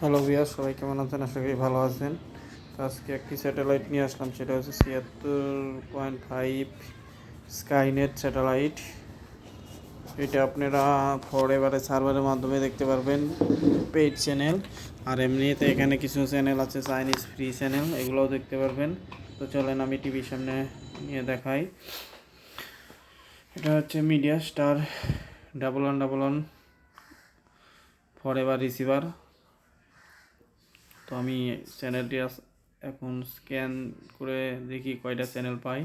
Hello ভিয়ার সবাই কেমন আছেন? আশা করি ভালো আছেন। তো আজকে একটি স্যাটেলাইট নিয়ে আসলাম, সেটা হচ্ছে ছিয়াত্তর পয়েন্ট ফাইভ স্কাইনেট স্যাটেলাইট। এটা আপনারা ফর এবারে সার্ভারের মাধ্যমে দেখতে পারবেন পেইড চ্যানেল আর এমনিতে এখানে কিছু চ্যানেল আছে চাইনিজ ফ্রি চ্যানেল এগুলোও দেখতে পারবেন। তো চলেন আমি টিভির সামনে নিয়ে দেখাই। এটা হচ্ছে media star double one double one forever receiver তো আমি চ্যানেলটি এখন স্ক্যান করে দেখি কয়টা চ্যানেল পাই।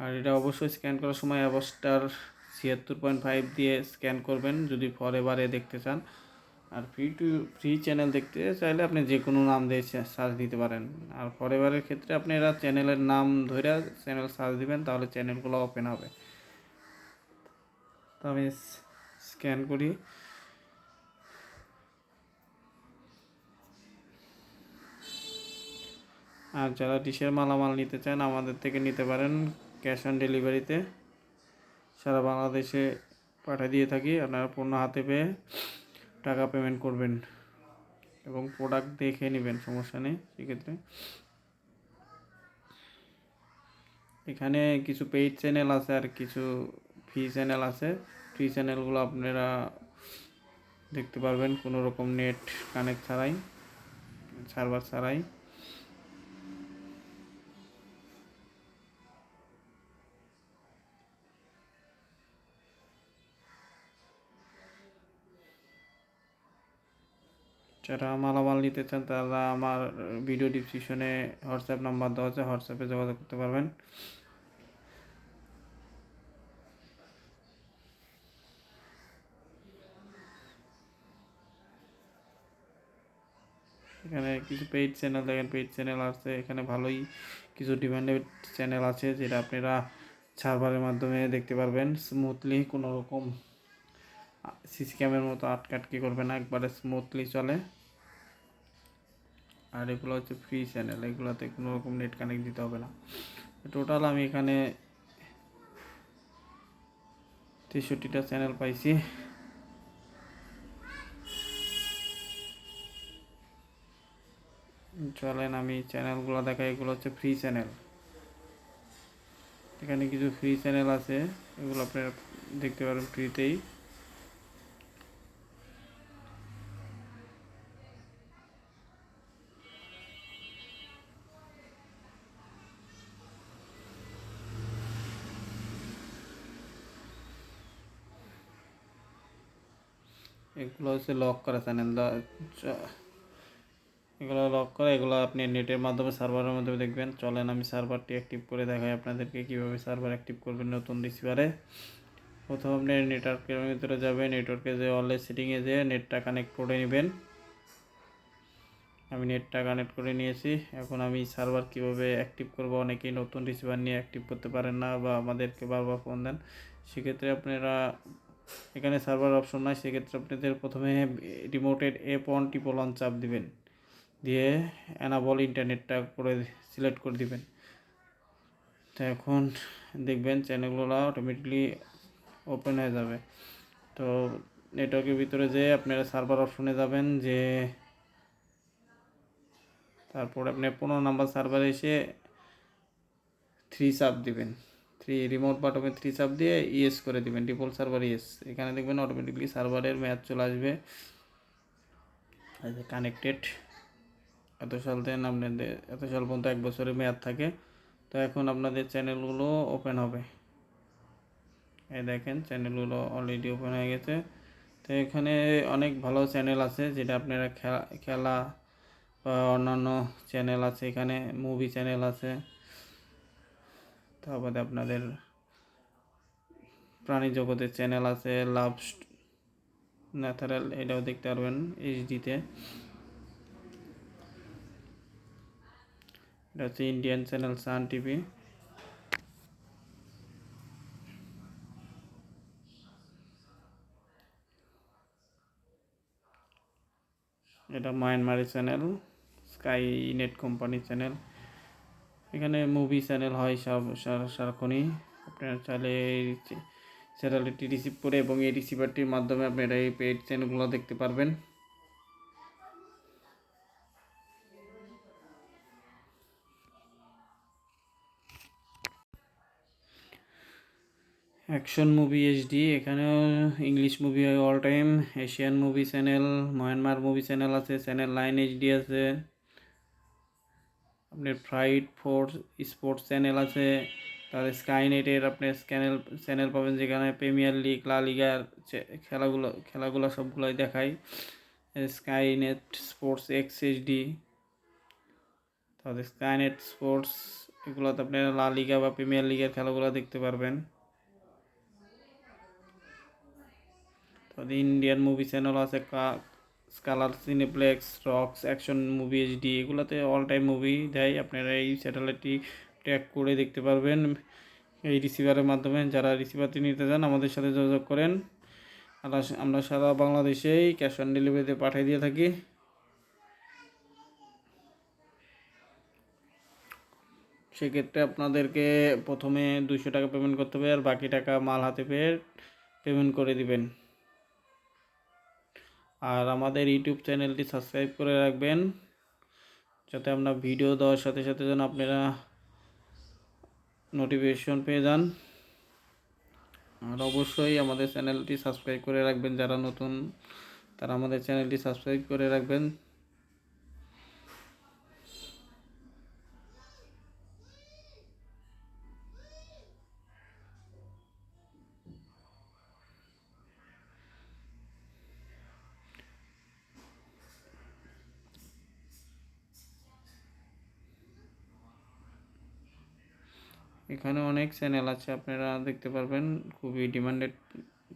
আর এটা অবশ্যই স্ক্যান করার সময় অবস্টার ছিয়াত্তর পয়েন্ট ফাইভ দিয়ে স্ক্যান করবেন যদি বারে দেখতে চান। আর ফ্রি টু, ফ্রি চ্যানেল দেখতে চাইলে আপনি যে কোনো নাম দিয়ে সার্চ দিতে পারেন। আর পরেবারের ক্ষেত্রে আপনারা চ্যানেলের নাম ধরে চ্যানেল সার্চ দিবেন, তাহলে চ্যানেলগুলো ওপেন হবে। তো আমি স্ক্যান করি। আর যারা ডিশের মালামাল নিতে চান, আমাদের থেকে নিতে পারেন ক্যাশ অন ডেলিভারিতে। সারা বাংলাদেশে পাঠিয়ে দিয়ে থাকি, আপনারা পণ্য হাতে পেয়ে টাকা পেমেন্ট করবেন এবং প্রোডাক্ট দেখে নেবেন, সমস্যা নেই সেক্ষেত্রে। এখানে কিছু পেইড চ্যানেল আছে আর কিছু ফ্রি চ্যানেল আছে। ফ্রি চ্যানেলগুলো আপনারা দেখতে পারবেন, কোনো রকম নেট কানেক্ট ছাড়াই সার্ভার ছাড়াই। যারা মালামাল নিতে চান, তারা আমার ভিডিও ডিসক্রিপশনে হোয়াটসঅ্যাপ নাম্বার দেওয়া আছে হোয়াটসঅ্যাপে যোগাযোগ করতে পারবেন। এখানে কিছু পেইড চ্যানেল দেখেন পেইড চ্যানেল আছে, এখানে ভালোই কিছু ডিমান্ডেড চ্যানেল আছে, যেটা আপনারা সার্ভারের মাধ্যমে দেখতে পারবেন। স্মুথলি কোনো রকম সিসি ক্যামের মতো আটকাটকি করবে না, একবারে স্মুথলি চলে। আর এগুলো হচ্ছে ফ্রি চ্যানেল এগুলোতে কোনো রকম নেট কানেক্ট দিতে হবে না। টোটাল আমি এখানে তেষট্টিটা চ্যানেল পাইছি। চলেন আমি চ্যানেলগুলো দেখাই, এগুলো হচ্ছে ফ্রি চ্যানেল এখানে কিছু ফ্রি চ্যানেল আছে, এগুলো আপনারা দেখতে পারেন ফ্রিতেই এগুলো হচ্ছে লক করা চ্যানেল এগুলো লক করা, এগুলো আপনি নেটের মাধ্যমে সার্ভারের মাধ্যমে দেখবেন। চলেন আমি সার্ভারটি অ্যাক্টিভ করে দেখাই আপনাদেরকে কীভাবে সার্ভার অ্যাক্টিভ করবেন নতুন রিসিভারে প্রথম আপনি নেটওয়ার্কের ভিতরে যাবেন নেটওয়ার্কে যে অনলাইন সেটিংয়ে যেয়ে নেটটা কানেক্ট করে নেবেন। আমি নেটটা কানেক্ট করে নিয়েছি। এখন আমি সার্ভার কীভাবে অ্যাক্টিভ করব? অনেকেই নতুন রিসিভার নিয়ে অ্যাক্টিভ করতে পারেন না বা আমাদেরকে বারবার ফোন দেন। সেক্ষেত্রে আপনারা এখানে সার্ভার অপশন নাই, সেক্ষেত্রে আপনাদের প্রথমে রিমোটের এপ অন টিপল অন চাপ দিবেন। দিয়ে অ্যানাবল ইন্টারনেটটা করে সিলেক্ট করে দিবেন। তো এখন দেখবেন চ্যানেলগুলো অটোমেটিকলি ওপেন হয়ে যাবে। তো নেটওয়ার্কের ভিতরে যে আপনারা সার্ভার অপশনে যাবেন, যে তারপর আপনি পনেরো নাম্বার সার্ভারে এসে থ্রি চাপ দিবেন। থ্রি রিমোট বাটনে থ্রি চাপ দিয়ে ইয়েস করে দিবেন ডিফল্ট সার্ভার ইয়েস এখানে দেখবেন অটোমেটিকলি সার্ভারের ম্যাচ চলে আসবে। কানেক্টেড এত সাল থেকে আপনাদের, এত সাল পর্যন্ত এক বছরের মেয়াদ থাকে। তো এখন আপনাদের চ্যানেলগুলো ওপেন হবে। এই দেখেন চ্যানেলগুলো অলরেডি ওপেন হয়ে গেছে। তো এখানে অনেক ভালো চ্যানেল আছে, যেটা আপনারা খেলা খেলা বা অন্যান্য চ্যানেল আছে এখানে মুভি চ্যানেল আছে। তারপরে আপনাদের প্রাণী জগতের চ্যানেল আছে লাভ ন্যাচারাল এটাও দেখতে পারবেন এইচডিতে এটা হচ্ছে ইন্ডিয়ান চ্যানেল সান টিভি এটা মায়ানমারি channel Sky Net company channel এখানে মুভি চ্যানেল হয় সব সারাক্ষণই। আপনারা চাইলে চ্যানেলটি স্যাটেলাইটটি রিসিভ করে এবং এই রিসিভারটির মাধ্যমে আপনারা এই পেড চ্যানেলগুলো দেখতে পারবেন। অ্যাকশন মুভি এইচডি এখানেও ইংলিশ মুভি হয় all time Asian movie channel Myanmar movie channel আছে চ্যানেল লাইন এইচডি আছে। আপনার ফ্রাইট ফোর্স স্পোর্টস চ্যানেল আছে। তাহলে স্কাইনেটের আপনি চ্যানেল চ্যানেল পাবেন যেখানে প্রিমিয়ার লিগ লা লিগার খেলাগুলো খেলাগুলো সবগুলোই দেখায় স্কাইনেট স্পোর্টস এক্স এইচডি তাহলে স্কাইনেট স্পোর্টস এগুলোতে আপনি লা লিগা বা প্রিমিয়ার লিগের খেলাগুলো দেখতে পারবেন। তাহলে ইন্ডিয়ান মুভি চ্যানেল আছে স্কালার cineplex rocks action movie HD এগুলোতে অল টাইম মুভি দেয়। আপনারা এই স্যাটেলাইটটি ট্র্যাক করে দেখতে পারবেন। এই রিসিভারের মাধ্যমে যারা রিসিভারটি নিতে চান, আমাদের সাথে যোগাযোগ করেন। আমরা আমরা সারা বাংলাদেশেই ক্যাশ অন ডেলিভারিতে পাঠিয়ে দিয়ে থাকি। সেক্ষেত্রে আপনাদেরকে প্রথমে দুশো টাকা পেমেন্ট করতে হবে আর বাকি টাকা মাল হাতে পেয়ে পেমেন্ট করে দিবেন। আর আমাদের ইউটিউব চ্যানেলটি সাবস্ক্রাইব করে রাখবেন, যাতে আমরা ভিডিও দেওয়ার সাথে সাথে যেন আপনারা নোটিফিকেশন পেয়ে যান। আর অবশ্যই আমাদের চ্যানেলটি সাবস্ক্রাইব করে রাখবেন, যারা নতুন, তারা আমাদের চ্যানেলটি সাবস্ক্রাইব করে রাখবেন। এখানে অনেক চ্যানেল আছে, আপনারা দেখতে পারবেন। খুবই ডিমান্ডেড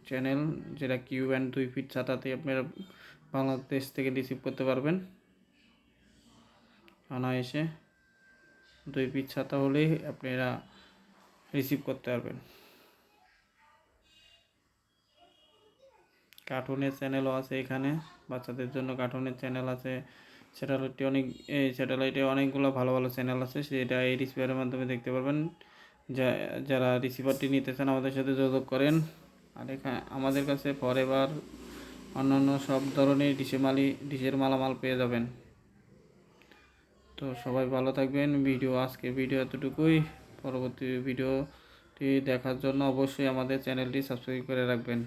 চ্যানেল যেটা কিউ অ্যান্ড দুই ফিট ছাতাতে আপনারা বাংলাদেশ থেকে রিসিভ করতে পারবেন। অনায়াসে দুই ফিট ছাতা হলেই আপনারা রিসিভ করতে পারবেন। কার্টুনের চ্যানেলও আছে এখানে, বাচ্চাদের জন্য কার্টুনের চ্যানেল আছে। স্যাটেলাইটে অনেক, এই স্যাটেলাইটে অনেকগুলো ভালো ভালো চ্যানেল আছে, সেটা এই রিসিভারের মাধ্যমে দেখতে পারবেন। যারা রিসিভারটি নিতে চান আমাদের সাথে যোগাযোগ করেন। আর এখানে আমাদের কাছে ফরএভার অন্যান্য সব ধরনের ডিশে মালি ডিশের মালামাল পেয়ে যাবেন। তো সবাই ভালো থাকবেন। ভিডিও আজকে ভিডিও এতটুকুই। পরবর্তী ভিডিওটি দেখার জন্য অবশ্যই আমাদের চ্যানেলটি সাবস্ক্রাইব করে রাখবেন।